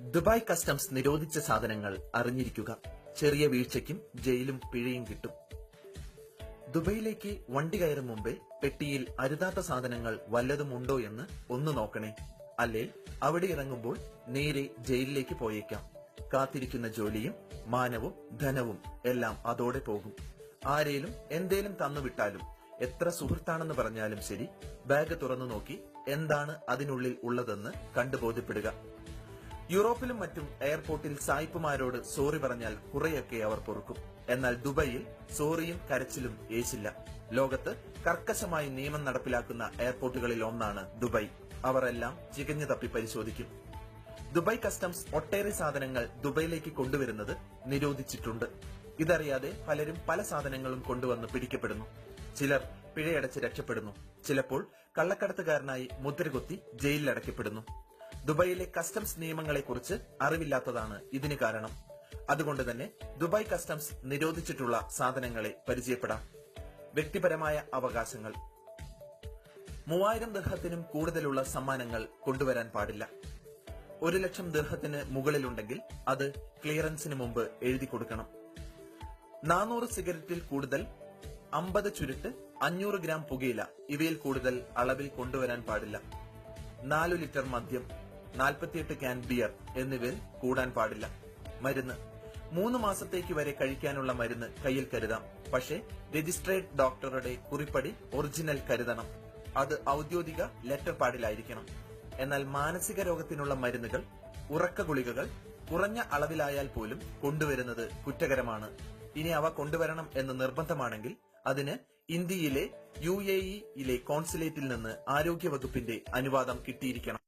Dubai customs നിരോധിച്ച സാധനങ്ങൾ അറിഞ്ഞിരിക്കുക. ചെറിയ വീഴ്ചയ്ക്കും ജയിലും പിഴയും കിട്ടും. ദുബൈയിലേക്ക് വണ്ടി കയറും മുമ്പേ പെട്ടിയിൽ അരുതാത്ത സാധനങ്ങൾ വല്ലതും ഉണ്ടോ എന്ന് ഒന്ന് നോക്കണേ. അല്ലേ അവിടെ ഇറങ്ങുമ്പോൾ നേരെ ജയിലിലേക്ക് പോയേക്കാം. കാത്തിരിക്കുന്ന ജോലിയും മാനവും ധനവും എല്ലാം അതോടെ പോകും. ആരേലും എന്തേലും തന്നുവിട്ടാലും എത്ര സുഹൃത്താണെന്ന് പറഞ്ഞാലും ശരി ബാഗ് തുറന്നു നോക്കി എന്താണ് അതിനുള്ളിൽ ഉള്ളതെന്ന് കണ്ടു ബോധ്യപ്പെടുക യൂറോപ്പിലും മറ്റും എയർപോർട്ടിൽ സായിപ്പുമാരോട് സോറി പറഞ്ഞാൽ കുറെയൊക്കെ അവർ പൊറുക്കും. എന്നാൽ ദുബൈയിൽ സോറിയും കരച്ചിലും ഏശില്ല. ലോകത്ത് കർക്കശമായി നിയമം നടപ്പിലാക്കുന്ന എയർപോർട്ടുകളിൽ ഒന്നാണ് ദുബൈ. അവരെല്ലാം ചികഞ്ഞു തപ്പി പരിശോധിക്കും. ദുബായ് കസ്റ്റംസ് ഒട്ടേറെ സാധനങ്ങൾ ദുബൈയിലേക്ക് കൊണ്ടുവരുന്നത് നിരോധിച്ചിട്ടുണ്ട്. ഇതറിയാതെ പലരും പല സാധനങ്ങളും കൊണ്ടുവന്ന് പിടിക്കപ്പെടുന്നു. ചിലർ പിഴയടച്ച് രക്ഷപ്പെടുന്നു. ചിലപ്പോൾ കള്ളക്കടത്തുകാരനായി മുദ്രകുത്തി ജയിലിലടയ്ക്കപ്പെടുന്നു. ദുബായിലെ കസ്റ്റംസ് നിയമങ്ങളെക്കുറിച്ച് അറിവില്ലാത്തതാണ് ഇതിന് കാരണം. അതുകൊണ്ട് തന്നെ ദുബായ് കസ്റ്റംസ് നിരോധിച്ചിട്ടുള്ള സാധനങ്ങളെ പരിചയപ്പെടാം. വ്യക്തിപരമായ അവകാശങ്ങൾ. മൂവായിരം ദീർഘത്തിനും കൂടുതലുള്ള സമ്മാനങ്ങൾ കൊണ്ടുവരാൻ പാടില്ല. ഒരു ലക്ഷം ദീർഘത്തിന് മുകളിലുണ്ടെങ്കിൽ അത് ക്ലിയറൻസിന് മുമ്പ് എഴുതി കൊടുക്കണം. നാനൂറ് സിഗരറ്റിൽ കൂടുതൽ അമ്പത് ചുരുട്ട് അഞ്ഞൂറ് ഗ്രാം പുകയില ഇവയിൽ കൂടുതൽ അളവിൽ കൊണ്ടുവരാൻ പാടില്ല. നാലു ലിറ്റർ മദ്യം നാൽപ്പത്തിയെട്ട് ക്യാൻ ബിയർ എന്നിവയിൽ കൂടാൻ പാടില്ല. മരുന്ന്. മൂന്ന് മാസത്തേക്ക് വരെ കഴിക്കാനുള്ള മരുന്ന് കയ്യിൽ കരുതാം. പക്ഷേ രജിസ്ട്രേഡ് ഡോക്ടറുടെ കുറിപ്പടി ഒറിജിനൽ കരുതണം. അത് ഔദ്യോഗിക ലെറ്റർ പാടിലായിരിക്കണം എന്നാൽ മാനസിക രോഗത്തിനുള്ള മരുന്നുകൾ ഉറക്ക ഗുളികകൾ കുറഞ്ഞ അളവിലായാൽ പോലും കൊണ്ടുവരുന്നത് കുറ്റകരമാണ്. ഇനി അവ കൊണ്ടുവരണം എന്ന് നിർബന്ധമാണെങ്കിൽ അതിന് ഇന്ത്യയിലെ യു എ കോൺസുലേറ്റിൽ നിന്ന് ആരോഗ്യവകുപ്പിന്റെ അനുവാദം കിട്ടിയിരിക്കണം.